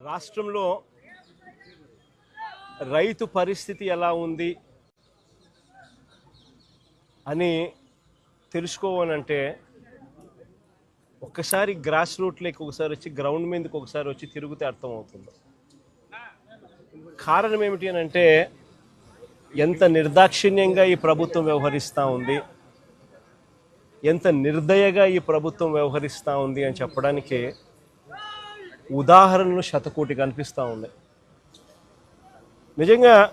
రాష్ట్రంలో రైతు పరిస్థితి ఎలా ఉంది అని తెలుసుకోవాలంటే ఒక్కసారి గ్రాస్ రూట్లోకి ఒకసారి వచ్చి గ్రౌండ్ మీదకి ఒకసారి వచ్చి తిరిగితే అర్థమవుతుంది. కారణం ఏమిటి అని అంటే ఎంత నిర్దాక్షిణ్యంగా ఈ ప్రభుత్వం వ్యవహరిస్తూ ఉంది ఎంత నిర్దయగా ఈ ప్రభుత్వం వ్యవహరిస్తూ ఉంది అని చెప్పడానికి ఉదాహరణలు శతకోటి కనిపిస్తూ ఉన్నాయి. నిజంగా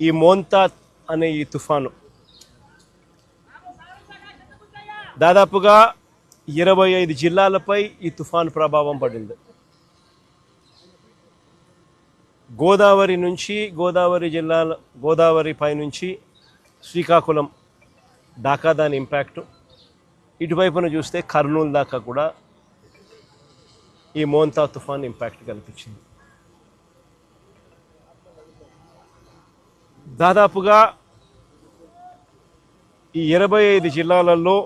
ఈ మోంతా అనే ఈ తుఫాను దాదాపుగా ఇరవై ఐదు జిల్లాలపై ఈ తుఫాను ప్రభావం పడింది. గోదావరి నుంచి గోదావరి జిల్లాల గోదావరి పై నుంచి శ్రీకాకుళం దాకా దాని ఇంపాక్ట్. ఇటువైపున చూస్తే కర్నూలు దాకా కూడా ఈ మోంతా తుఫాన్ ఇంపాక్ట్ కనిపించింది. దాదాపుగా ఈ ఇరవై ఐదు జిల్లాలలో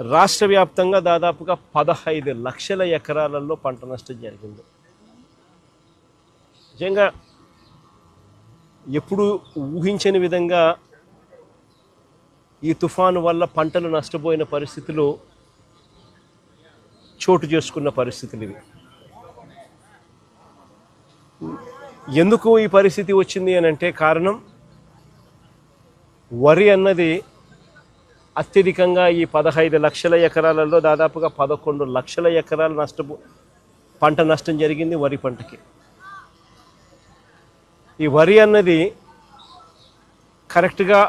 రాష్ట్ర వ్యాప్తంగా దాదాపుగా పదహైదు లక్షల ఎకరాలలో పంట నష్టం జరిగింది. నిజంగా ఎప్పుడు ఊహించని విధంగా ఈ తుఫాను వల్ల పంటలు నష్టపోయిన పరిస్థితులు చోటు చేసుకున్న పరిస్థితులు ఇవి. ఎందుకు ఈ పరిస్థితి వచ్చింది అని అంటే కారణం వరి అన్నది అత్యధికంగా ఈ పదహైదు లక్షల ఎకరాలలో దాదాపుగా పదకొండు లక్షల ఎకరాలు నష్టపో పంట నష్టం జరిగింది వరి పంటకి. ఈ వరి అన్నది కరెక్ట్గా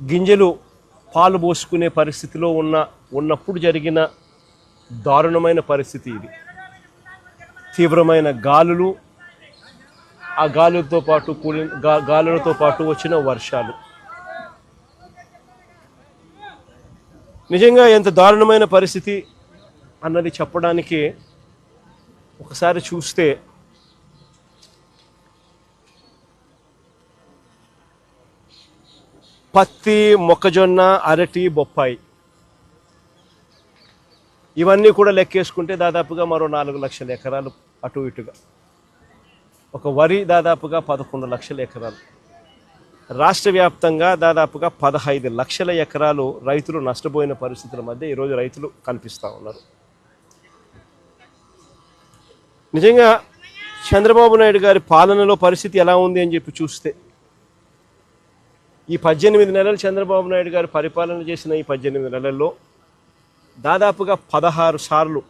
గింజలు పాలు పోసుకునే పరిస్థితిలో ఉన్న ఉన్నప్పుడు జరిగిన దారుణమైన పరిస్థితి ఇది. తీవ్రమైన గాలులు ఆ గాలులతో పాటు కూలి గాలులతో పాటు వచ్చిన వర్షాలు. నిజంగా ఎంత దారుణమైన పరిస్థితి అన్నది చెప్పడానికి ఒకసారి చూస్తే పత్తి మొక్కజొన్న అరటి బొప్పాయి ఇవన్నీ కూడా లెక్కేసుకుంటే దాదాపుగా మరో నాలుగు లక్షల ఎకరాలు అటు ఇటుగా. ఒక వరి దాదాపుగా పదకొండు లక్షల ఎకరాలు. రాష్ట్ర వ్యాప్తంగా దాదాపుగా పదహైదు లక్షల ఎకరాలు రైతులు నష్టపోయిన పరిస్థితుల మధ్య ఈరోజు రైతులు కనిపిస్తూ ఉన్నారు. నిజంగా చంద్రబాబు నాయుడు గారి పాలనలో పరిస్థితి ఎలా ఉంది అని చెప్పి చూస్తే ఈ పద్దెనిమిది నెలలు చంద్రబాబు నాయుడు గారు పరిపాలన చేసిన ఈ పద్దెనిమిది నెలల్లో దాదాపుగా పదహారు సార్లు.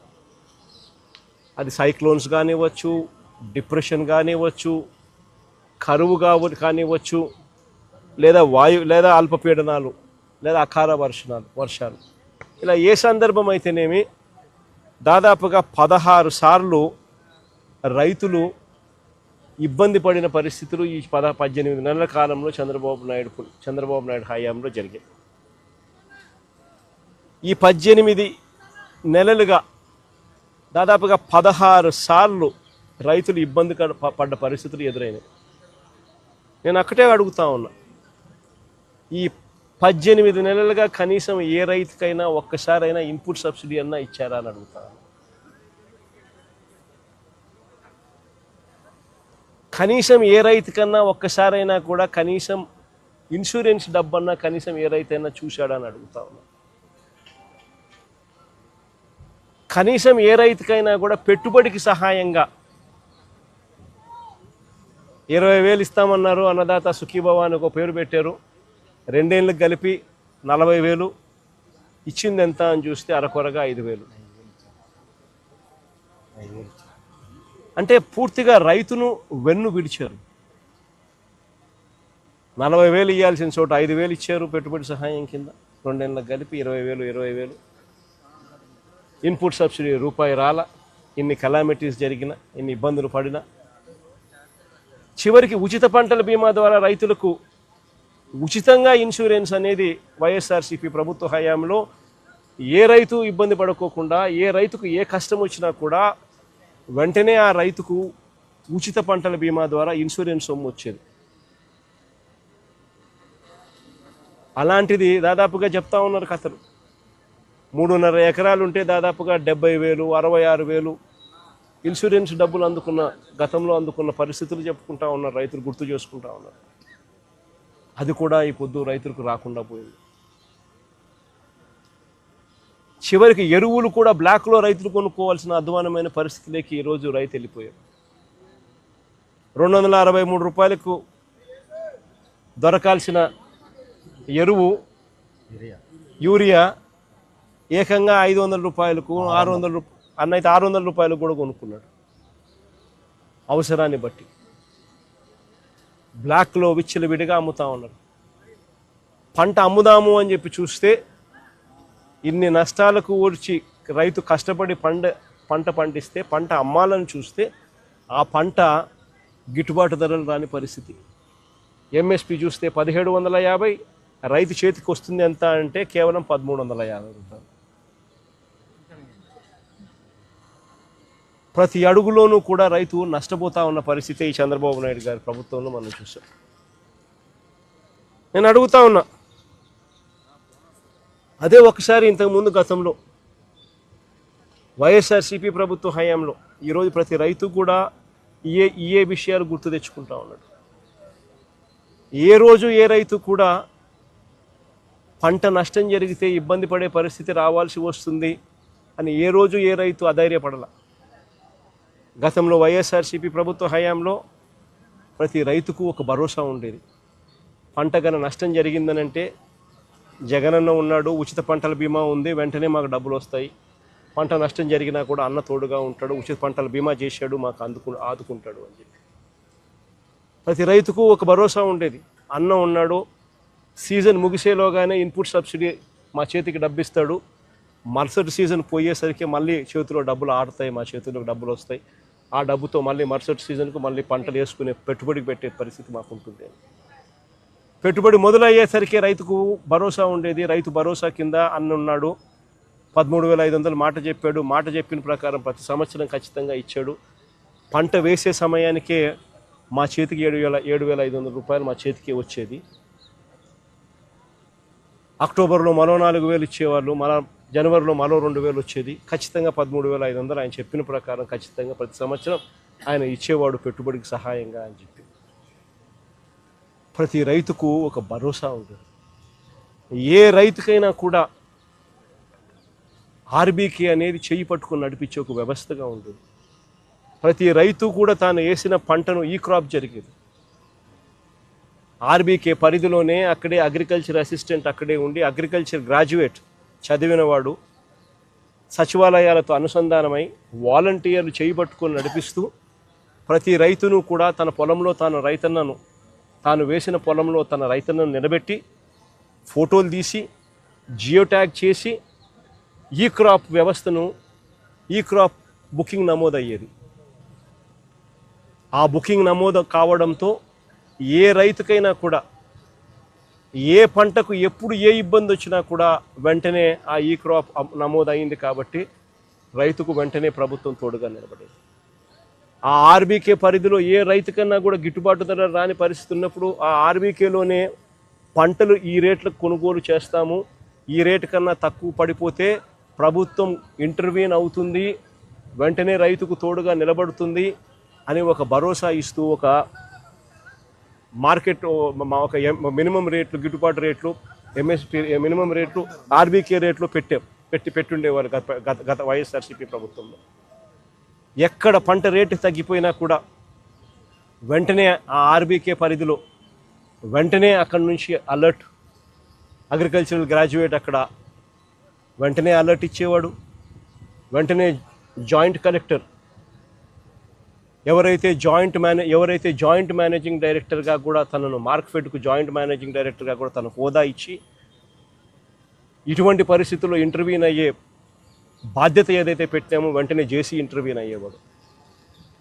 అది సైక్లోన్స్ కానివ్వచ్చు డిప్రెషన్ కానివ్వచ్చు కరువు కావ కానివ్వచ్చు లేదా వాయు లేదా అల్పపీడనాలు లేదా అకార వర్షణాలు వర్షాలు. ఇలా ఏ సందర్భం అయితేనేమి దాదాపుగా పదహారు సార్లు రైతులు ఇబ్బంది పడిన పరిస్థితులు ఈ పద పద్దెనిమిది నెలల కాలంలో చంద్రబాబు నాయుడు చంద్రబాబు నాయుడు హయాంలో జరిగాయి. ఈ పద్దెనిమిది నెలలుగా దాదాపుగా పదహారు సార్లు రైతులు ఇబ్బంది కడ- ప- పడ్డ పరిస్థితులు ఎదురైనాయి. నేను అక్కడే అడుగుతా ఉన్నా. ఈ పద్దెనిమిది నెలలుగా కనీసం ఏ రైతుకైనా ఒక్కసారైనా ఇన్పుట్ సబ్సిడీ అన్నా ఇచ్చారా అని అడుగుతా కనీసం ఏ రైతుకన్నా ఒక్కసారైనా కూడా కనీసం ఇన్సూరెన్స్ డబ్బన్నా కనీసం ఏ రైతైనా చూశాడా అని అడుగుతా ఉన్నా. కనీసం ఏ రైతుకైనా కూడా పెట్టుబడికి సహాయంగా ఇరవై వేలు ఇస్తామన్నారు. అన్నదాత సుఖీభవ అని ఒక పేరు పెట్టారు. రెండేళ్ళకి కలిపి నలభై వేలు. ఇచ్చింది ఎంత అని చూస్తే అరకొరగా ఐదు వేలు. అంటే పూర్తిగా రైతును వెన్ను విడిచారు. నలభై వేలు ఇవ్వాల్సిన చోట ఐదు వేలు ఇచ్చారు పెట్టుబడి సహాయం కింద. రెండేళ్ళకి కలిపి ఇరవై వేలు ఇరవై వేలు. ఇన్పుట్ సబ్సిడీ రూపాయి రాల ఇన్ని కలామిటీస్ జరిగిన ఇన్ని ఇబ్బందులు పడిన. చివరికి ఉచిత పంటల బీమా ద్వారా రైతులకు ఉచితంగా ఇన్సూరెన్స్ అనేది వైఎస్ఆర్సీపీ ప్రభుత్వ హయాంలో ఏ రైతు ఇబ్బంది పడుకోకుండా ఏ రైతుకు ఏ కష్టం వచ్చినా కూడా వెంటనే ఆ రైతుకు ఉచిత పంటల బీమా ద్వారా ఇన్సూరెన్స్ సొమ్ము వచ్చేది. అలాంటిది దాదాపుగా చెప్తా ఉన్నారు కథలు. మూడున్నర ఎకరాలు ఉంటే దాదాపుగా డెబ్బై వేలు అరవై ఆరు వేలు ఇన్సూరెన్స్ డబ్బులు అందుకున్న గతంలో అందుకున్న పరిస్థితులు చెప్పుకుంటా ఉన్నారు రైతులు గుర్తు చేసుకుంటా ఉన్నారు. అది కూడా ఈ పొద్దు రైతులకు రాకుండా పోయింది. చివరికి ఎరువులు కూడా బ్లాక్లో రైతులు కొనుక్కోవాల్సిన అధ్వానమైన పరిస్థితిలోకి ఈరోజు రైతు వెళ్ళిపోయారు రెండు వందల అరవై మూడు రూపాయలకు దొరకాల్సిన ఎరువు యూరియా ఏకంగా ఐదు వందల రూపాయలకు ఆరు వందల రూప అన్న అయితే ఆరు వందల రూపాయలకు కూడా కొనుక్కున్నాడు. అవసరాన్ని బట్టి. బ్లాక్లో విచ్చలు విడిగా అమ్ముతా ఉన్నారు. పంట అమ్ముదాము అని చెప్పి చూస్తే ఇన్ని నష్టాలకు ఊడ్చి రైతు కష్టపడి పంట పంట పండిస్తే పంట అమ్మాలని చూస్తే ఆ పంట గిట్టుబాటు ధరలు రాని పరిస్థితి. ఎంఎస్పి చూస్తే పదిహేడు వందల యాభై రైతు చేతికి వస్తుంది ఎంత అంటే కేవలం పదమూడు వందల యాభై రూపాయలు. ప్రతి అడుగులోనూ కూడా రైతు నష్టపోతా ఉన్న పరిస్థితి ఈ చంద్రబాబు నాయుడు గారి ప్రభుత్వంలో మనం చూసాం. నేను అడుగుతా ఉన్నా. అదే ఒకసారి ఇంతకుముందు గతంలో వైఎస్ఆర్సీపీ ప్రభుత్వ హయాంలో ఈరోజు ప్రతి రైతు కూడా ఏ ఏ విషయాలు గుర్తు తెచ్చుకుంటా ఉన్నాడు. ఏ రోజు ఏ రైతు కూడా పంట నష్టం జరిగితే ఇబ్బంది పడే పరిస్థితి రావాల్సి వస్తుంది అని ఏ రోజు ఏ రైతు అధైర్యపడలా. గతంలో వైఎస్ఆర్సీపీ ప్రభుత్వ హయాంలో ప్రతి రైతుకు ఒక భరోసా ఉండేది. పంట గన నష్టం జరిగిందనంటే జగనన్న ఉన్నాడు ఉచిత పంటల బీమా ఉంది వెంటనే మాకు డబ్బులు వస్తాయి. పంట నష్టం జరిగినా కూడా అన్న తోడుగా ఉంటాడు ఉచిత పంటల బీమా చేశాడు మాకు అందుకు ఆదుకుంటాడు అని చెప్పి. ప్రతి రైతుకు ఒక భరోసా ఉండేది. అన్న ఉన్నాడు సీజన్ ముగిసేలోగానే ఇన్పుట్ సబ్సిడీ మా చేతికి డబ్బు ఇస్తాడు మరుసటి సీజన్ పోయేసరికి మళ్ళీ చేతిలో డబ్బులు ఆడతాయి మా చేతిలో డబ్బులు వస్తాయి. ఆ డబ్బుతో మళ్ళీ మరుసటి సీజన్కు మళ్ళీ పంటలు వేసుకునే పెట్టుబడికి పెట్టే పరిస్థితి మాకు ఉంటుంది పెట్టుబడి మొదలయ్యేసరికి రైతుకు భరోసా ఉండేది. రైతు భరోసా కింద అన్న ఉన్నాడు పదమూడు వేల ఐదు వందలు మాట చెప్పాడు. మాట చెప్పిన ప్రకారం ప్రతి సంవత్సరం ఖచ్చితంగా ఇచ్చాడు. పంట వేసే సమయానికే మా చేతికి ఏడు వేల ఏడు వేల ఐదు వందల రూపాయలు మా చేతికి వచ్చేది. అక్టోబర్లో మరో నాలుగు వేలు ఇచ్చేవాళ్ళు. మన జనవరిలో మరో రెండు వేలు వచ్చేది. ఖచ్చితంగా పదమూడు వేల ఐదు వందలు ఆయన చెప్పిన ప్రకారం ఖచ్చితంగా ప్రతి సంవత్సరం ఆయన ఇచ్చేవాడు పెట్టుబడికి సహాయంగా అని చెప్పి. ప్రతి రైతుకు ఒక భరోసా ఉంటుంది. ఏ రైతుకైనా కూడా ఆర్బీకే అనేది చేయి పట్టుకుని నడిపించే ఒక వ్యవస్థగా ఉంటుంది. ప్రతి రైతు కూడా తాను వేసిన పంటను ఈ క్రాప్ జరిగేది. ఆర్బీకే పరిధిలోనే అక్కడే అగ్రికల్చర్ అసిస్టెంట్ అక్కడే ఉండి అగ్రికల్చర్ గ్రాడ్యుయేట్ చదివినవాడు సచివాలయాలతో అనుసంధానమై వాలంటీర్లు చేయబట్టుకొని నడిపిస్తూ ప్రతి రైతును కూడా తన పొలంలో తాను రైతన్నను తాను వేసిన పొలంలో తన రైతన్నను నిలబెట్టి ఫోటోలు తీసి జియో ట్యాగ్ చేసి ఈ క్రాప్ వ్యవస్థను ఈ క్రాప్ బుకింగ్ నమోదయ్యేది. ఆ బుకింగ్ నమోదు కావడంతో ఏ రైతుకైనా కూడా ఏ పంటకు ఎప్పుడు ఏ ఇబ్బంది వచ్చినా కూడా వెంటనే ఆ ఈ క్రాప్ నమోదయింది నమోదైంది కాబట్టి రైతుకు వెంటనే ప్రభుత్వం తోడుగా నిలబడింది. ఆ ఆర్బీకే పరిధిలో ఏ రైతుకన్నా కూడా గిట్టుబాటు ధర రాని పరిస్థితి ఉన్నప్పుడు ఆ ఆర్బీకేలోనే పంటలు ఈ రేట్లకు కొనుగోలు చేస్తాము. ఈ రేటు కన్నా తక్కువ పడిపోతే ప్రభుత్వం ఇంటర్వ్యూన్ అవుతుంది. వెంటనే రైతుకు తోడుగా నిలబడుతుంది అని ఒక భరోసా ఇస్తూ ఒక మార్కెట్ మా ఒక ఎం- మినిమం రేట్లు గిట్టుబాటు రేట్లు ఎంఎస్పి మినిమం రేట్లు ఆర్బీకే రేట్లు పెట్టాం పెట్టి పెట్టుండేవారు గత గత గత వైఎస్ఆర్సీపీ ప్రభుత్వంలో. ఎక్కడ పంట రేటు తగ్గిపోయినా కూడా వెంటనే ఆ ఆర్బీకే పరిధిలో వెంటనే అక్కడి నుంచి అలర్ట్ అగ్రికల్చరల్ గ్రాడ్యుయేట్ అక్కడ వెంటనే అలర్ట్ ఇచ్చేవాడు. వెంటనే జాయింట్ కలెక్టర్ ఎవరైతే జాయింట్ మేనే ఎవరైతే జాయింట్ మేనేజింగ్ డైరెక్టర్గా కూడా తనను మార్క్ఫెడ్కు జాయింట్ మేనేజింగ్ డైరెక్టర్గా కూడా తన హోదా ఇచ్చి ఇటువంటి పరిస్థితుల్లో ఇంటర్వ్యూన్ అయ్యే బాధ్యత ఏదైతే పెట్టామో వెంటనే చేసి ఇంటర్వ్యూన్ అయ్యేవాడు.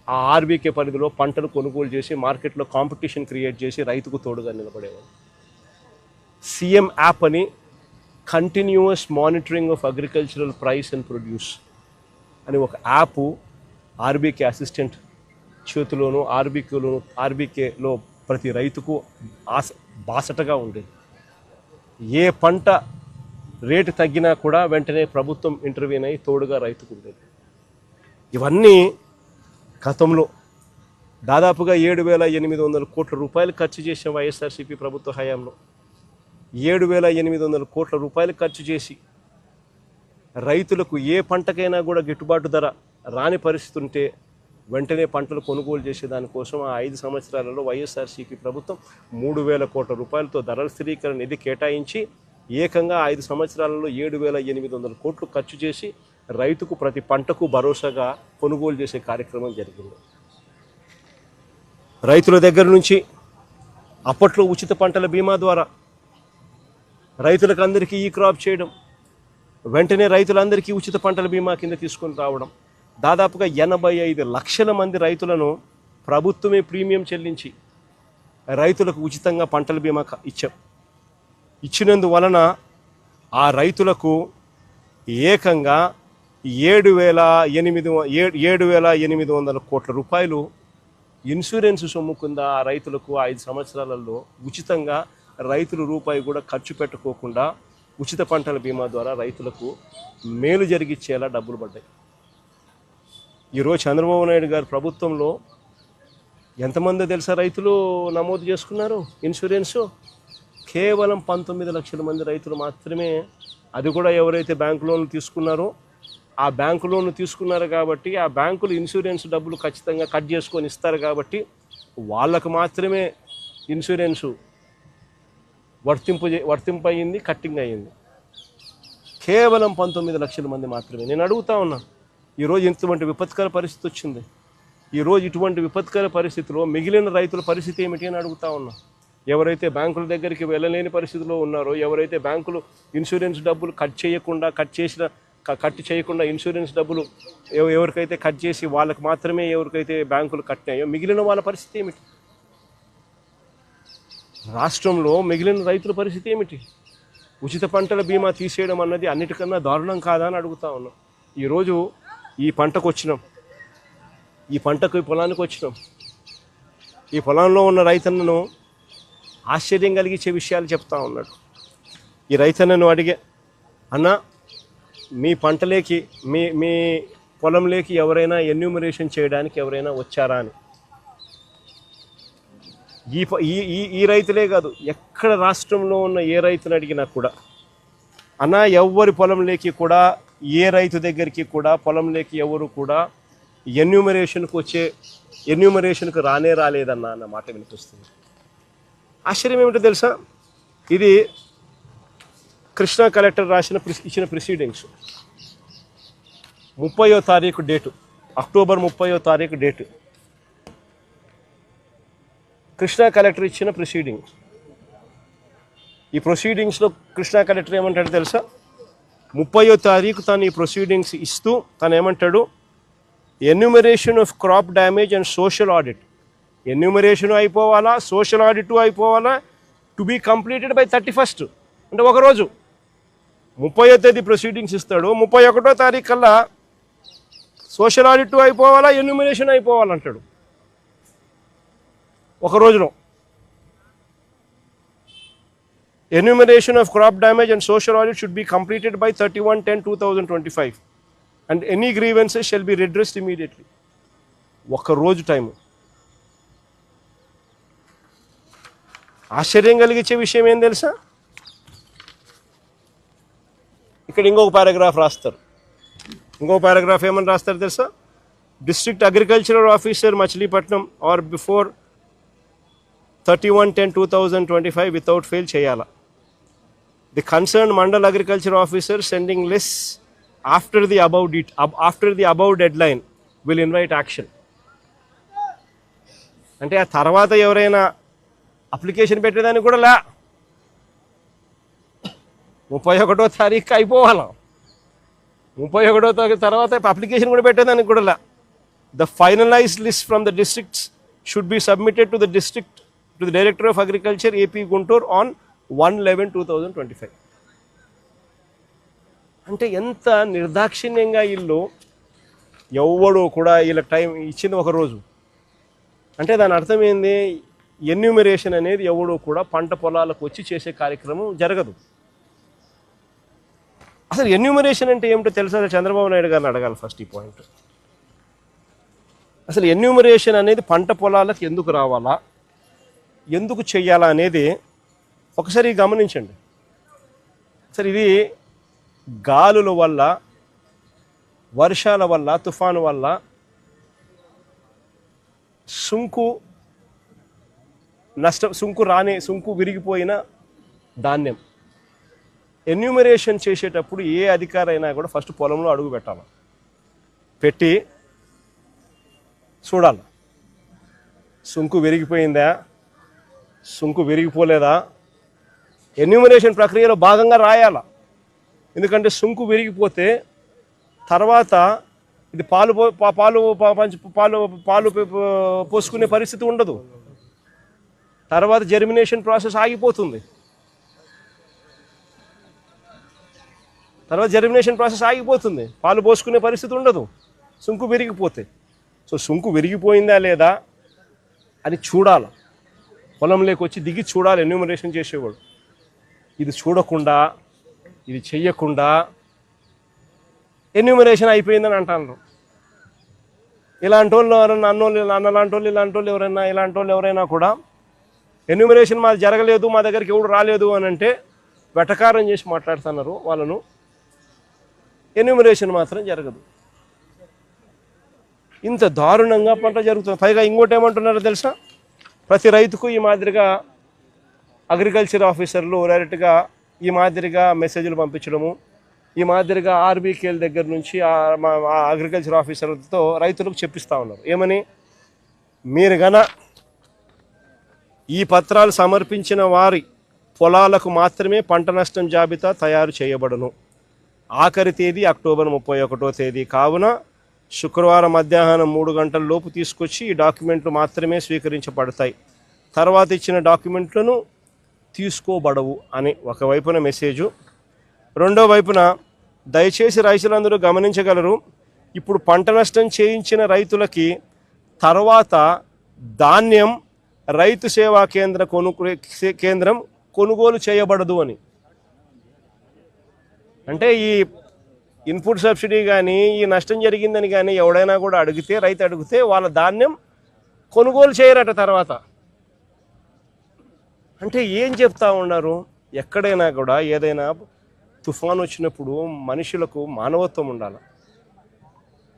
ఆ ఆర్బీకే పరిధిలో పంటలు కొనుగోలు చేసి మార్కెట్లో కాంపిటీషన్ క్రియేట్ చేసి రైతుకు తోడుగా నిలబడేవాడు. సీఎం యాప్ అని continuous monitoring of agricultural price and produce అని ఒక యాప్ ఆర్బీకే అసిస్టెంట్ చేతిలోను ఆర్బీకేలోను ఆర్బీకేలో ప్రతి రైతుకు ఆస బాసటగా ఉండేది. ఏ పంట రేటు తగ్గినా కూడా వెంటనే ప్రభుత్వం ఇంటర్వ్యూన్ అయ్యి తోడుగా రైతుకు ఉండేది. ఇవన్నీ గతంలో దాదాపుగా ఏడు వేల ఎనిమిది వందల కోట్ల రూపాయలు ఖర్చు చేసిన వైఎస్ఆర్సీపీ ప్రభుత్వ హయాంలో ఏడు వేల ఎనిమిది వందల కోట్ల రూపాయలు ఖర్చు చేసి రైతులకు ఏ పంటకైనా కూడా గిట్టుబాటు ధర రాని పరిస్థితి ఉంటే వెంటనే పంటలు కొనుగోలు చేసే దానికోసం ఆ ఐదు సంవత్సరాలలో వైఎస్ఆర్సీపీ ప్రభుత్వం మూడు వేల కోట్ల రూపాయలతో ధరల స్థిరీకరణ నిధి కేటాయించి ఏకంగా ఐదు సంవత్సరాలలో ఏడు వేల ఎనిమిది వందల కోట్లు ఖర్చు చేసి రైతుకు ప్రతి పంటకు భరోసాగా కొనుగోలు చేసే కార్యక్రమం జరిగింది. రైతుల దగ్గర నుంచి అప్పట్లో ఉచిత పంటల బీమా ద్వారా రైతులకు అందరికీ ఈ క్రాప్ చేయడం వెంటనే రైతులందరికీ ఉచిత పంటల బీమా కింద తీసుకొని రావడం దాదాపుగా ఎనభై ఐదు లక్షల మంది రైతులను ప్రభుత్వమే ప్రీమియం చెల్లించి రైతులకు ఉచితంగా పంటల బీమా ఇచ్చాం. ఇచ్చినందువలన ఆ రైతులకు ఏకంగా ఏడు వేల ఎనిమిది ఏడు వేల ఎనిమిది వందల కోట్ల రూపాయలు ఇన్సూరెన్స్ సొమ్ము కింద ఆ రైతులకు ఐదు సంవత్సరాలలో ఉచితంగా రైతులు రూపాయి కూడా ఖర్చు పెట్టుకోకుండా ఉచిత పంటల బీమా ద్వారా రైతులకు మేలు జరిగిచ్చేలా డబ్బులు పడ్డాయి. ఈరోజు చంద్రబాబు నాయుడు గారి ప్రభుత్వంలో ఎంతమంది తెలుసా రైతులు నమోదు చేసుకున్నారు? ఇన్సూరెన్సు? కేవలం పంతొమ్మిది లక్షల మంది రైతులు మాత్రమే. అది కూడా ఎవరైతే బ్యాంకు లోన్లు తీసుకున్నారో ఆ బ్యాంకు లోన్లు తీసుకున్నారు కాబట్టి ఆ బ్యాంకులు ఇన్సూరెన్స్ డబ్బులు ఖచ్చితంగా కట్ చేసుకొని ఇస్తారు కాబట్టి వాళ్ళకు మాత్రమే ఇన్సూరెన్సు వర్తింపు వర్తింపు అయ్యింది కట్టింగ్ అయ్యింది కేవలం పంతొమ్మిది లక్షల మంది మాత్రమే. నేను అడుగుతా ఉన్నాను ఈరోజు ఇంతమంటి విపత్కర పరిస్థితి వచ్చింది. ఈరోజు ఇటువంటి విపత్కర పరిస్థితిలో మిగిలిన రైతుల పరిస్థితి ఏమిటి అని అడుగుతా ఉన్నా. ఎవరైతే బ్యాంకుల దగ్గరికి వెళ్ళలేని పరిస్థితిలో ఉన్నారో ఎవరైతే బ్యాంకులు ఇన్సూరెన్స్ డబ్బులు కట్ చేయకుండా కట్ చేసిన కట్ చేయకుండా ఇన్సూరెన్స్ డబ్బులు ఎవరికైతే కట్ చేసి వాళ్ళకి మాత్రమే ఎవరికైతే బ్యాంకులు కట్టినాయో మిగిలిన వాళ్ళ పరిస్థితి ఏమిటి? రాష్ట్రంలో మిగిలిన రైతుల పరిస్థితి ఏమిటి? ఉచిత పంటల బీమా తీసేయడం అన్నది అన్నిటికన్నా దారుణం కాదా అని అడుగుతా ఉన్నాం. ఈరోజు ఈ పంటకు వచ్చినాం. ఈ పంటకు ఈ పొలానికి వచ్చినాం. ఈ పొలంలో ఉన్న రైతన్నను ఆశ్చర్యం కలిగించే విషయాలు చెప్తా ఉన్నాడు. ఈ రైతన్నను అడిగే అన్న మీ పంటలేకి మీ మీ పొలంలోకి ఎవరైనా ఎన్యూమరేషన్ చేయడానికి ఎవరైనా వచ్చారా అని? ఈ ఈ ఈ ఈ రైతులే కాదు ఎక్కడ రాష్ట్రంలో ఉన్న ఏ రైతుని అడిగినా కూడా అన్న ఎవ్వరి పొలంలోకి కూడా ఏ రైతు దగ్గరికి కూడా పొలంలోకి ఎవరు కూడా ఎన్యూమరేషన్కు వచ్చే ఎన్యూమరేషన్కు రానే రాలేదన్న అన్న మాట వినిపిస్తుంది. ఆశ్చర్యం ఏమిటో తెలుసా? ఇది కృష్ణా కలెక్టర్ రాసిన ఇచ్చిన ప్రొసీడింగ్స్ ముప్పయో తారీఖు డేటు అక్టోబర్ ముప్పయో తారీఖు డేటు కృష్ణా కలెక్టర్ ఇచ్చిన ప్రొసీడింగ్ ఈ ప్రొసీడింగ్స్లో కృష్ణా కలెక్టర్ ఏమంటాడు తెలుసా? ముప్పయో తారీఖు తను ఈ ప్రొసీడింగ్స్ ఇస్తూ తను ఏమంటాడు? Enumeration of crop damage and social audit enumeration అయిపోవాలా? Social audit అయిపోవాలా? To be completed by thirty first అంటే ఒకరోజు ముప్పయో తేదీ ప్రొసీడింగ్స్ ఇస్తాడు. ముప్పై ఒకటో తారీఖు కల్లా సోషల్ ఆడిట్ అయిపోవాలా? ఎన్యూమరేషన్ అయిపోవాలంటాడు. ఒక రోజులో. Enumeration of crop damage and social audit should be completed by thirty one ten two thousand twenty five and any grievances shall be redressed immediately ఒక రోజు టైము ఆశ్చర్యం కలిగించే విషయం ఏం తెలుసా? ఇక్కడ ఇంకొక పారాగ్రాఫ్ రాస్తారు. ఇంకొక పారాగ్రాఫ్ ఏమని రాస్తారు తెలుసా? District agricultural officer Machilipatnam or before thirty one ten two thousand twenty five without fail చేయాలా? The concern mandal agriculture officer sending less after the above date after the above deadline will invite action అంటే ఆ తర్వాత ఎవరైనా application పెట్టేదానికి కూడా లే. ముప్పై ఒకటో తారీఖు అయిపోవాలా? ముప్పై ఒకటో తారీఖు తర్వాత అప్లికేషన్ కూడా పెట్టేదానికి కూడా లే. The finalised list from the districts should be submitted to the district to the director of agriculture AP Guntur on one eleven two thousand twenty five. అంటే ఎంత నిర్దాక్షిణ్యంగా వీళ్ళు ఎవ్వడు కూడా వీళ్ళ టైం ఇచ్చింది ఒక రోజు. అంటే దాని అర్థం ఏంది? ఎన్యూమరేషన్ అనేది ఎవడు కూడా పంట పొలాలకు వచ్చి చేసే కార్యక్రమం జరగదు. అసలు ఎన్యూమరేషన్ అంటే ఏమిటో తెలుసా? చంద్రబాబు నాయుడు గారిని అడగాలి ఫస్ట్ ఈ పాయింట్. అసలు ఎన్యూమరేషన్ అనేది పంట పొలాలకు ఎందుకు రావాలా? ఎందుకు చేయాలా అనేది ఒకసారి గమనించండి. సరే ఇది గాలుల వల్ల వర్షాల వల్ల తుఫాను వల్ల సుంకు నష్టం సుంకు రాని సుంకు విరిగిపోయిన ధాన్యం. ఎన్యూమరేషన్ చేసేటప్పుడు ఏ అధికారి అయినా కూడా ఫస్ట్ పొలంలో అడుగు పెట్టాలి. పెట్టి చూడాలి. సుంకు విరిగిపోయిందా? సుంకు విరిగిపోలేదా? ఎన్యూమినేషన్ ప్రక్రియలో భాగంగా రాయాల. ఎందుకంటే సుంకు విరిగిపోతే తర్వాత ఇది పాలు పో- పాలు పంచి పాలు పాలు పోసుకునే పరిస్థితి ఉండదు. తర్వాత జర్మినేషన్ ప్రాసెస్ ఆగిపోతుంది. తర్వాత జర్మినేషన్ ప్రాసెస్ ఆగిపోతుంది. పాలు పోసుకునే పరిస్థితి ఉండదు. సుంకు విరిగిపోతే. సో సుంకు విరిగిపోయిందా లేదా అని చూడాలి. పొలంలోకి వచ్చి దిగి చూడాలి ఎన్యూమరేషన్ చేసేవాడు. ఇది చూడకుండా ఇది చెయ్యకుండా ఎన్యూమరేషన్ అయిపోయిందని అంటాను ఇలాంటి వాళ్ళు ఎవరైనా అన్నోళ్ళు అన్న లాంటి వాళ్ళు ఇలాంటి వాళ్ళు ఎవరైనా ఇలాంటి వాళ్ళు ఎవరైనా కూడా ఎన్యూమరేషన్ మాది జరగలేదు మా దగ్గరికి ఎవడు రాలేదు అని అంటే వెటకారం చేసి మాట్లాడుతున్నారు. వాళ్ళను ఎన్యూమరేషన్ మాత్రం జరగదు. ఇంత దారుణంగా పంట జరుగుతుంది. పైగా ఇంకోటి ఏమంటున్నారో తెలుసా? ప్రతి రైతుకు ఈ మాదిరిగా అగ్రికల్చర్ ఆఫీసర్లు డైరెక్ట్గా ఈ మాదిరిగా మెసేజ్లు పంపించడము ఈ మాదిరిగా ఆర్బీకేల దగ్గర నుంచి మా అగ్రికల్చర్ ఆఫీసర్లతో రైతులకు చెప్పిస్తూ ఉన్నారు. ఏమని? మీరు గన ఈ పత్రాలు సమర్పించిన వారి పొలాలకు మాత్రమే పంట నష్టం జాబితా తయారు చేయబడును. ఆఖరి తేదీ అక్టోబర్ ముప్పై ఒకటో తేదీ. కావున శుక్రవారం మధ్యాహ్నం మూడు గంటల లోపు తీసుకొచ్చి ఈ డాక్యుమెంట్లు మాత్రమే స్వీకరించబడతాయి. తర్వాత ఇచ్చిన డాక్యుమెంట్లను తీసుకోబడవు అని ఒకవైపున మెసేజు రెండో వైపున దయచేసి రైతులందరూ గమనించగలరు ఇప్పుడు పంట నష్టం చేయించిన రైతులకి తర్వాత ధాన్యం రైతు సేవా కేంద్ర కొను కేంద్రం కొనుగోలు చేయబడదు అని. అంటే ఈ ఇన్పుట్ సబ్సిడీ కానీ ఈ నష్టం జరిగిందని కానీ ఎవడైనా కూడా అడిగితే రైతు అడిగితే వాళ్ళ ధాన్యం కొనుగోలు చేయరట తర్వాత. అంటే ఏం చెప్తా ఉన్నారు? ఎక్కడైనా కూడా ఏదైనా తుఫాన్ వచ్చినప్పుడు మనుషులకు మానవత్వం ఉండాలి.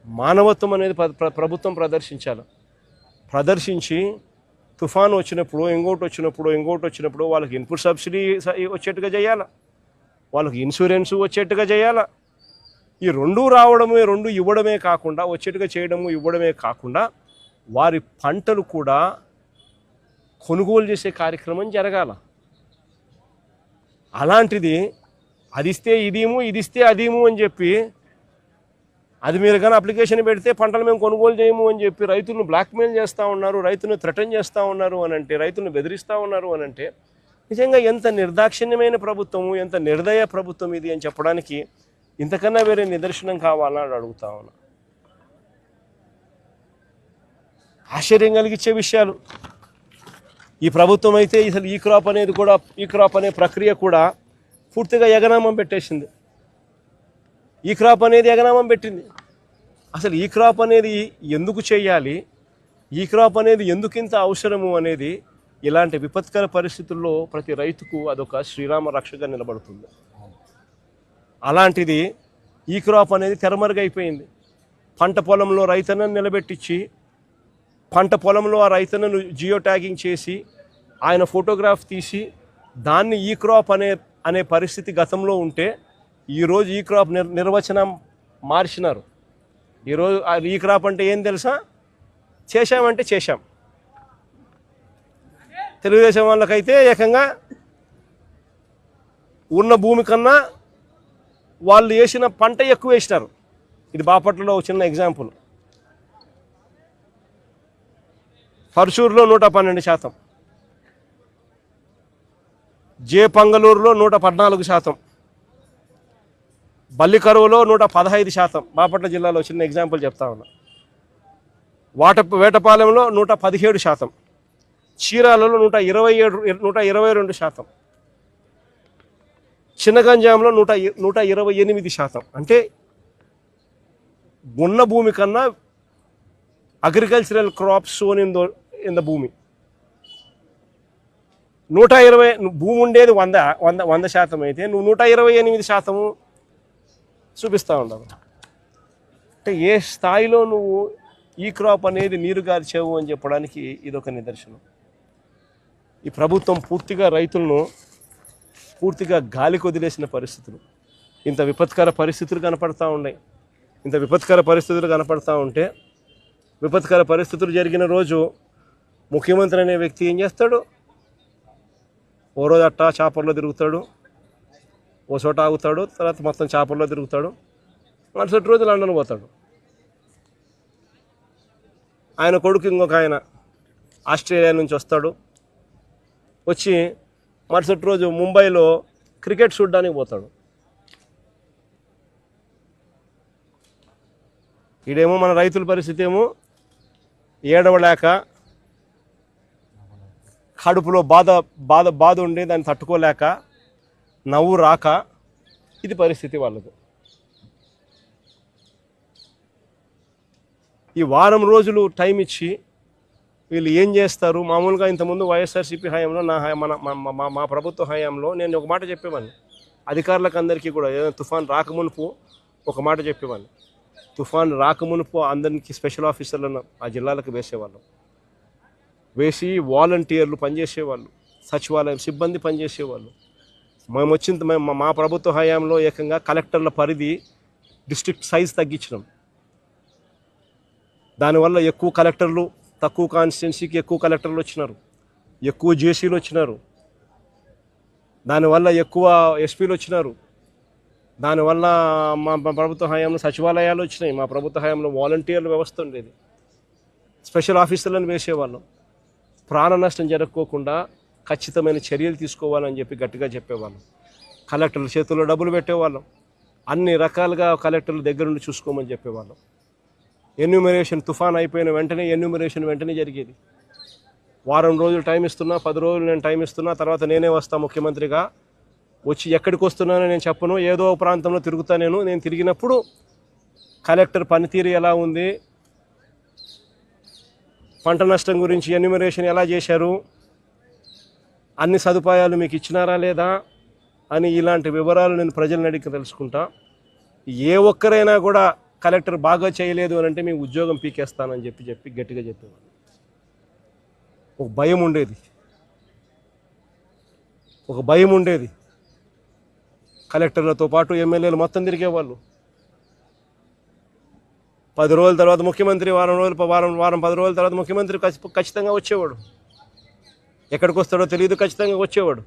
మానవత్వం అనేది ప్ర- ప్రభుత్వం ప్రదర్శించాలి. ప్రదర్శించి తుఫాన్ వచ్చినప్పుడు ఇంకోటి వచ్చినప్పుడు ఇంకోటి వచ్చినప్పుడు వాళ్ళకి ఇన్పుట్ సబ్సిడీ వచ్చేట్టుగా చేయాలి. వాళ్ళకి ఇన్సూరెన్స్ వచ్చేట్టుగా చేయాలా. ఈ రెండు రావడమే రెండు ఇవ్వడమే కాకుండా వచ్చేట్టుగా చేయడము ఇవ్వడమే కాకుండా వారి పంటలు కూడా కొనుగోలు చేసే కార్యక్రమం జరగాల. అలాంటిది అది ఇస్తే ఇదేమో ఇది ఇస్తే అదేమో అని చెప్పి అది మీరు కానీ అప్లికేషన్ పెడితే పంటలు మేము కొనుగోలు చేయము అని చెప్పి రైతులను బ్లాక్మెయిల్ చేస్తూ ఉన్నారు రైతులను థ్రెటన్ చేస్తూ ఉన్నారు అని అంటే రైతులను బెదిరిస్తూ ఉన్నారు అని అంటే నిజంగా ఎంత నిర్దాక్షిణ్యమైన ప్రభుత్వము ఎంత నిర్దయ ప్రభుత్వం ఇది అని చెప్పడానికి ఇంతకన్నా వేరే నిదర్శనం కావాలని అని అడుగుతా ఉన్నా. ఆశ్చర్యం కలిగించే విషయాలు. ఈ ప్రభుత్వం అయితే అసలు ఈ క్రాప్ అనేది కూడా ఈ క్రాప్ అనే ప్రక్రియ కూడా పూర్తిగా ఎగనామం పెట్టేసింది. ఈ క్రాప్ అనేది ఎగనామం పెట్టింది. అసలు ఈ క్రాప్ అనేది ఎందుకు చేయాలి? ఈ క్రాప్ అనేది ఎందుకు ఇంత అవసరము అనేది ఇలాంటి విపత్కర పరిస్థితుల్లో ప్రతి రైతుకు అదొక శ్రీరామ రక్షగా నిలబడుతుంది. అలాంటిది ఈ క్రాప్ అనేది తెరమరుగైపోయింది. పంట పొలంలో రైతన్నను నిలబెట్టించి పంట పొలంలో ఆ రైతులను జియో ట్యాగింగ్ చేసి ఆయన ఫోటోగ్రాఫ్ తీసి దాన్ని ఈ క్రాప్ అనే అనే పరిస్థితి గతంలో ఉంటే ఈరోజు ఈ క్రాప్ నిర్ నిర్వచనం మార్చినారు. ఈరోజు ఆ ఈ క్రాప్ అంటే ఏం తెలుసా? చేశామంటే చేశాం. తెలుగుదేశం వాళ్ళకైతే ఏకంగా ఉన్న భూమి కన్నా వాళ్ళు వేసిన పంట ఎక్కువ వేసినారు. ఇది బాపట్లలో చిన్న ఎగ్జాంపుల్ పర్చూరులో నూట పన్నెండు శాతం. జేపంగలూరులో నూట పద్నాలుగు శాతం. బల్లికరువులో నూట పదహైదు శాతం. బాపట్ల జిల్లాలో చిన్న ఎగ్జాంపుల్ చెప్తా ఉన్నా. వాట వేటపాలెంలో నూట పదిహేడు శాతం. చీరాలలో నూట ఇరవై ఏడు నూట ఇరవై రెండు శాతం. చిన్న గంజాంలో నూట నూట ఇరవై ఎనిమిది శాతం. అంటే ఉన్న భూమి కన్నా agricultural crops sown in the భూమి. నూట ఇరవై భూమి ఉండేది వంద వంద వంద శాతం అయితే నువ్వు నూట ఇరవై ఎనిమిది శాతము చూపిస్తూ ఉండవు అంటే ఏ స్థాయిలో నువ్వు ఈ క్రాప్ అనేది నీరు గార్చావు అని చెప్పడానికి ఇదొక నిదర్శనం. ఈ ప్రభుత్వం పూర్తిగా రైతులను పూర్తిగా గాలికి వదిలేసిన పరిస్థితులు. ఇంత విపత్కర పరిస్థితులు కనపడతా ఉన్నాయి. ఇంత విపత్కర పరిస్థితులు కనపడతా ఉంటే విపత్కర పరిస్థితులు జరిగిన రోజు ముఖ్యమంత్రి అనే వ్యక్తి ఏం చేస్తాడు? ఓ రోజు అట్టా చేపల్లో తిరుగుతాడు. ఓ చోట ఆగుతాడు. తర్వాత మొత్తం చేపల్లో తిరుగుతాడు. మరుసటి రోజు లండన్ పోతాడు. ఆయన కొడుకు ఇంకొక ఆయన ఆస్ట్రేలియా నుంచి వస్తాడు. వచ్చి మరుసటి రోజు ముంబైలో క్రికెట్ చూడడానికి పోతాడు. ఈడేమో మన రైతుల పరిస్థితి ఏమో ఏడవలేక కడుపులో బాధ బాధ బాధ ఉండి దాన్ని తట్టుకోలేక నవ్వు రాక ఇది పరిస్థితి వాళ్ళది. ఈ వారం రోజులు టైం ఇచ్చి వీళ్ళు ఏం చేస్తారు? మామూలుగా ఇంతకుముందు వైఎస్ఆర్సీపీ హయాంలో నా హయా- మన మా- మా- ప్రభుత్వ హయాంలో నేను ఒక మాట చెప్పేవాడిని. అధికారులకు అందరికీ కూడా ఏదైనా తుఫాన్ రాకమునుపు ఒక మాట చెప్పేవాడిని. తుఫాన్ రాకమునుపు అందరికీ స్పెషల్ ఆఫీసర్లను ఆ జిల్లాలకు వేసేవాళ్ళం. వేసి వాలంటీర్లు పనిచేసేవాళ్ళు సచివాలయం సిబ్బంది పనిచేసేవాళ్ళు. మేము వచ్చిన మేము మా ప్రభుత్వ హయాంలో ఏకంగా కలెక్టర్ల పరిధి డిస్ట్రిక్ట్ సైజ్ తగ్గించినాం. దానివల్ల ఎక్కువ కలెక్టర్లు తక్కువ కాన్స్టిట్యున్సీకి ఎక్కువ కలెక్టర్లు వచ్చినారు ఎక్కువ జేసీలు వచ్చినారు. దానివల్ల ఎక్కువ ఎస్పీలు వచ్చినారు. దానివల్ల మా మా ప్రభుత్వ హయాంలో సచివాలయాలు వచ్చినాయి. మా ప్రభుత్వ హయాంలో వాలంటీర్ల వ్యవస్థ ఉండేది. స్పెషల్ ఆఫీసర్లను వేసేవాళ్ళం. ప్రాణ నష్టం జరగకోకుండా ఖచ్చితమైన చర్యలు తీసుకోవాలని చెప్పి గట్టిగా చెప్పేవాళ్ళం. కలెక్టర్ల చేతుల్లో డబ్బులు పెట్టేవాళ్ళం. అన్ని రకాలుగా కలెక్టర్ల దగ్గర నుండి చూసుకోమని చెప్పేవాళ్ళం. ఎన్యూమరేషన్ తుఫాన్ అయిపోయిన వెంటనే ఎన్యూమరేషన్ వెంటనే జరిగేది. వారం రోజులు టైం ఇస్తున్నా పది రోజులు నేను టైం ఇస్తున్నా తర్వాత నేనే వస్తా ముఖ్యమంత్రిగా. వచ్చి ఎక్కడికి వస్తున్నానో నేను చెప్పను. ఏదో ప్రాంతంలో తిరుగుతా నేను. నేను తిరిగినప్పుడు కలెక్టర్ పనితీరు ఎలా ఉంది? పంట నష్టం గురించి ఎన్యూమరేషన్ ఎలా చేశారు? అన్ని సదుపాయాలు మీకు ఇచ్చినారా లేదా? అని ఇలాంటి వివరాలు నేను ప్రజలను అడిగి తెలుసుకుంటా. ఏ ఒక్కరైనా కూడా కలెక్టర్ బాగా చేయలేదు అని అంటే మీ ఉద్యోగం పీకేస్తానని చెప్పి చెప్పి గట్టిగా చెప్పేవాడు ఒక భయం ఉండేది. ఒక భయం ఉండేది. కలెక్టర్లతో పాటు ఎమ్మెల్యేలు మొత్తం తిరిగేవాళ్ళు. పది రోజుల తర్వాత ముఖ్యమంత్రి వారం రోజులు వారం వారం పది రోజుల తర్వాత ముఖ్యమంత్రి ఖచ్చితంగా వచ్చేవాడు. ఎక్కడికి వస్తాడో తెలియదు ఖచ్చితంగా వచ్చేవాడు.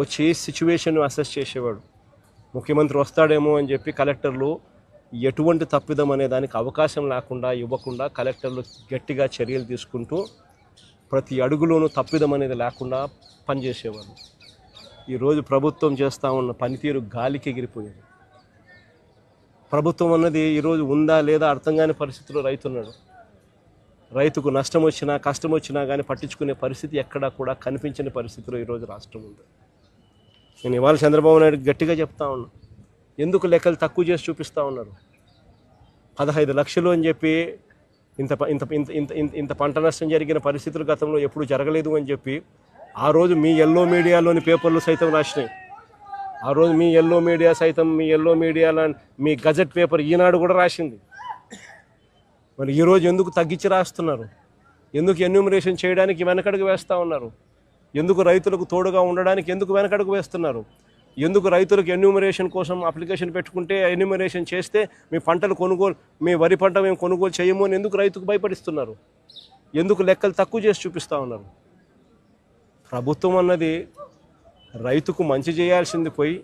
వచ్చి సిచ్యువేషన్ అసెస్ చేసేవాడు. ముఖ్యమంత్రి వస్తాడేమో అని చెప్పి కలెక్టర్లు ఎటువంటి తప్పిదం అనే దానికి అవకాశం లేకుండా ఇవ్వకుండా కలెక్టర్లు గట్టిగా చర్యలు తీసుకుంటూ ప్రతి అడుగులోనూ తప్పిదం అనేది లేకుండా పనిచేసేవాళ్ళు. ఈరోజు ప్రభుత్వం చేస్తూ ఉన్న పనితీరు గాలికి ఎగిరిపోయేది. ప్రభుత్వం అన్నది ఈరోజు ఉందా లేదా అర్థం కాని పరిస్థితిలో రైతున్నాడు. రైతుకు నష్టం వచ్చినా కష్టం వచ్చినా కానీ పట్టించుకునే పరిస్థితి ఎక్కడా కూడా కనిపించని పరిస్థితిలో ఈరోజు రాష్ట్రం ఉంది. నేను ఇవాళ చంద్రబాబు నాయుడు గట్టిగా చెప్తా ఉన్నా. ఎందుకు లెక్కలు తక్కువ చేసి చూపిస్తూ ఉన్నారు? పదహైదు లక్షలు అని చెప్పి ఇంత ఇంత ఇంత ఇంత ఇంత ఇంత పంట నష్టం జరిగిన పరిస్థితులు గతంలో ఎప్పుడు జరగలేదు అని చెప్పి ఆ రోజు మీ ఎల్లో మీడియాలోని పేపర్లు సైతం రాసినాయి. ఆ రోజు మీ ఎల్లో మీడియా సైతం మీ ఎల్లో మీడియా మీ గజెట్ పేపర్ ఈనాడు కూడా రాసింది. మరి ఈరోజు ఎందుకు తగ్గించి రాస్తున్నారు? ఎందుకు ఎన్యూమరేషన్ చేయడానికి వెనకడుగు వేస్తూ ఉన్నారు? ఎందుకు రైతులకు తోడుగా ఉండడానికి ఎందుకు వెనకడుగు వేస్తున్నారు? ఎందుకు రైతులకు ఎన్యూమరేషన్ కోసం అప్లికేషన్ పెట్టుకుంటే ఎన్యూమరేషన్ చేస్తే మీ పంటలు కొనుగోలు మీ వరి పంట మేము కొనుగోలు చేయము అని ఎందుకు రైతుకు భయపడిస్తున్నారు? ఎందుకు లెక్కలు తక్కువ చేసి చూపిస్తూ ఉన్నారు? ప్రభుత్వం అన్నది రైతుకు మంచి చేయాల్సింది పోయి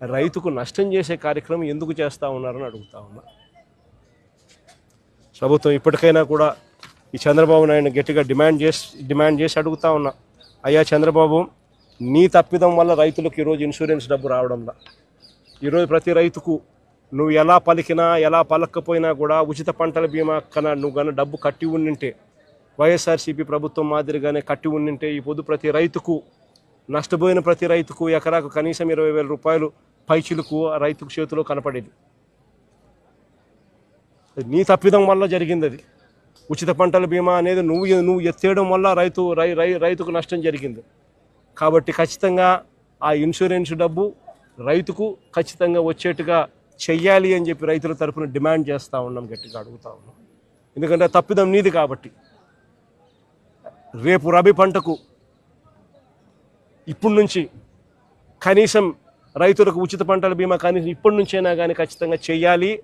రైతుకు నష్టం చేసే కార్యక్రమం ఎందుకు చేస్తూ ఉన్నారని అడుగుతా ఉన్నా. ప్రభుత్వం ఇప్పటికైనా కూడా ఈ చంద్రబాబు నాయుడు గట్టిగా డిమాండ్ చేసి డిమాండ్ చేసి అడుగుతా ఉన్నా. అయ్యా చంద్రబాబు నీ తప్పిదం వల్ల రైతులకు ఈరోజు ఇన్సూరెన్స్ డబ్బు రావడంలా ఈరోజు ప్రతి రైతుకు నువ్వు ఎలా పలికినా ఎలా పలకపోయినా కూడా ఉచిత పంటల బీమా కన్నా నువ్వు కన్నా డబ్బు కట్టి ఉండింటే వైఎస్ఆర్సీపీ ప్రభుత్వం మాదిరిగానే కట్టి ఉండింటే ఈ పొద్దు ప్రతి రైతుకు నష్టపోయిన ప్రతి రైతుకు ఎకరాకు కనీసం ఇరవై వేల రూపాయలు పైచిలకు రైతుకు చేతిలో కనపడేది. నీ తప్పిదం వల్ల జరిగింది అది. ఉచిత పంటల బీమా అనేది నువ్వు నువ్వు ఎత్తేయడం వల్ల రైతు రై రై రైతుకు నష్టం జరిగింది. కాబట్టి ఖచ్చితంగా ఆ ఇన్సూరెన్స్ డబ్బు రైతుకు ఖచ్చితంగా వచ్చేట్టుగా చెయ్యాలి అని చెప్పి రైతుల తరఫున డిమాండ్ చేస్తూ ఉన్నాం గట్టిగా అడుగుతా ఉన్నాం. ఎందుకంటే తప్పిదం నీది కాబట్టి. రేపు రబీ పంటకు ఇప్పటి నుంచి కనీసం రైతులకు ఉచిత పంటల బీమా కనీసం ఇప్పటి నుంచైనా కానీ ఖచ్చితంగా చేయాలి.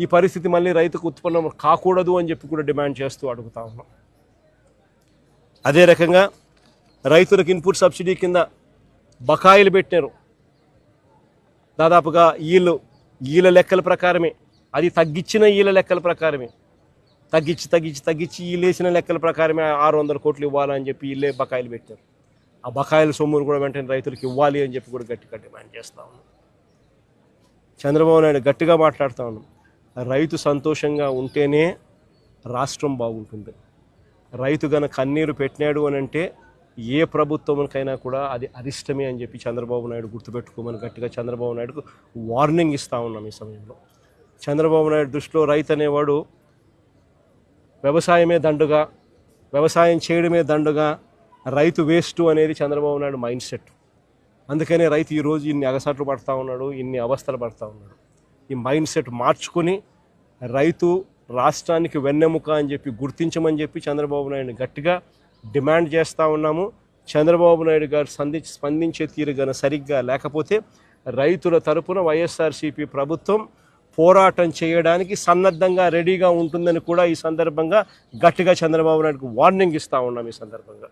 ఈ పరిస్థితి మళ్ళీ రైతుకు ఉత్పన్నం కాకూడదు అని చెప్పి కూడా డిమాండ్ చేస్తూ అడుగుతా ఉన్నాం. అదే రకంగా రైతులకు ఇన్పుట్ సబ్సిడీ కింద బకాయిలు పెట్టినారు. దాదాపుగా ఈళ్ళు ఈల లెక్కల ప్రకారమే. అది తగ్గించిన ఈల లెక్కల ప్రకారమే. తగ్గించి తగ్గించి తగ్గించి ఈ లేచిన లెక్కల ప్రకారమే ఆరు వందల కోట్లు ఇవ్వాలని చెప్పి వీళ్ళే బకాయిలు పెట్టారు. ఆ బకాయిల సొమ్మును కూడా వెంటనే రైతులకు ఇవ్వాలి అని చెప్పి కూడా గట్టిగా డిమాండ్ చేస్తా ఉన్నాం. చంద్రబాబు నాయుడు గట్టిగా మాట్లాడుతూ ఉన్నాం. రైతు సంతోషంగా ఉంటేనే రాష్ట్రం బాగుంటుంది. రైతు గన కన్నీరు పెట్టినాడు అని అంటే ఏ ప్రభుత్వంకైనా కూడా అది అరిష్టమే అని చెప్పి చంద్రబాబు నాయుడు గుర్తుపెట్టుకోమని గట్టిగా చంద్రబాబు నాయుడుకు వార్నింగ్ ఇస్తా ఉన్నాం ఈ సమయంలో. చంద్రబాబు నాయుడు దృష్టిలో రైతు అనేవాడు వ్యవసాయమే దండుగా వ్యవసాయం చేయడమే దండుగా రైతు వేస్ట్ అనేది చంద్రబాబు నాయుడు మైండ్ సెట్. అందుకనే రైతు ఈరోజు ఇన్ని అగసాట్లు పడతా ఉన్నాడు ఇన్ని అవస్థలు పడతా ఉన్నాడు. ఈ మైండ్ సెట్ మార్చుకొని రైతు రాష్ట్రానికి వెన్నెముక అని చెప్పి గుర్తించమని చెప్పి చంద్రబాబు నాయుడు గట్టిగా డిమాండ్ చేస్తూ ఉన్నాము. చంద్రబాబు నాయుడు గారు సంధి స్పందించే తీరు గన సరిగ్గా లేకపోతే రైతుల తరపున వైఎస్ఆర్సీపీ ప్రభుత్వం పోరాటం చేయడానికి సన్నద్ధంగా రెడీగా ఉంటుందని కూడా ఈ సందర్భంగా గట్టిగా చంద్రబాబు నాయుడుకు వార్నింగ్ ఇస్తూ ఉన్నాం ఈ సందర్భంగా.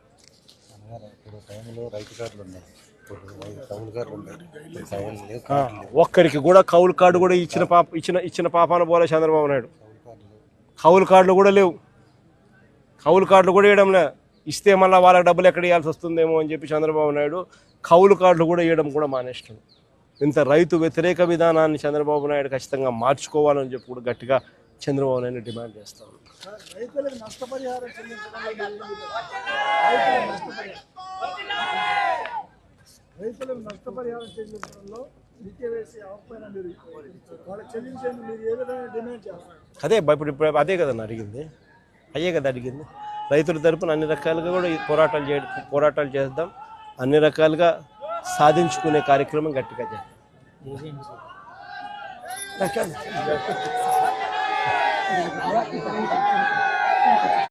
ఒక్కరికి కూడా కౌలు కార్డు కూడా ఇచ్చిన పాప ఇచ్చిన ఇచ్చిన పాపాన పోలే చంద్రబాబు నాయుడు. కౌలు కార్డులు కూడా లేవు. కౌలు కార్డులు కూడా ఇవ్వడంలే ఇస్తే మళ్ళీ వాళ్ళకి డబ్బులు ఎక్కడ ఇవ్వాల్సి వస్తుందేమో అని చెప్పి చంద్రబాబు నాయుడు కౌలు కార్డులు కూడా ఇవ్వడం కూడా మానేస్తాడు ఇంత రైతు వ్యతిరేక విధానాన్ని చంద్రబాబు నాయుడు ఖచ్చితంగా మార్చుకోవాలని చెప్పి కూడా గట్టిగా చంద్రబాబు నాయుడు డిమాండ్ చేస్తాను రైతులకు నష్టపరిహారం చెల్లించడంలో రైతులకు నష్టపరిహారం చెల్లించడంలో నిత్య వేసే ఆపైన మీరు వాళ్ళకి చెల్లించేందుకు మీరు ఏ విధంగా డిమాండ్ చేస్తారు? అదే ఇప్పుడు ఇప్పుడు అదే కదన్న అడిగింది. అయ్యే కదా అడిగింది. రైతుల తరపున అన్ని రకాలుగా కూడా ఈ పోరాటాలు చే పోరాటాలు చేద్దాం. అన్ని రకాలుగా సాధించుకునే కార్యక్రమం గట్టిగా చేద్దాం. よかった。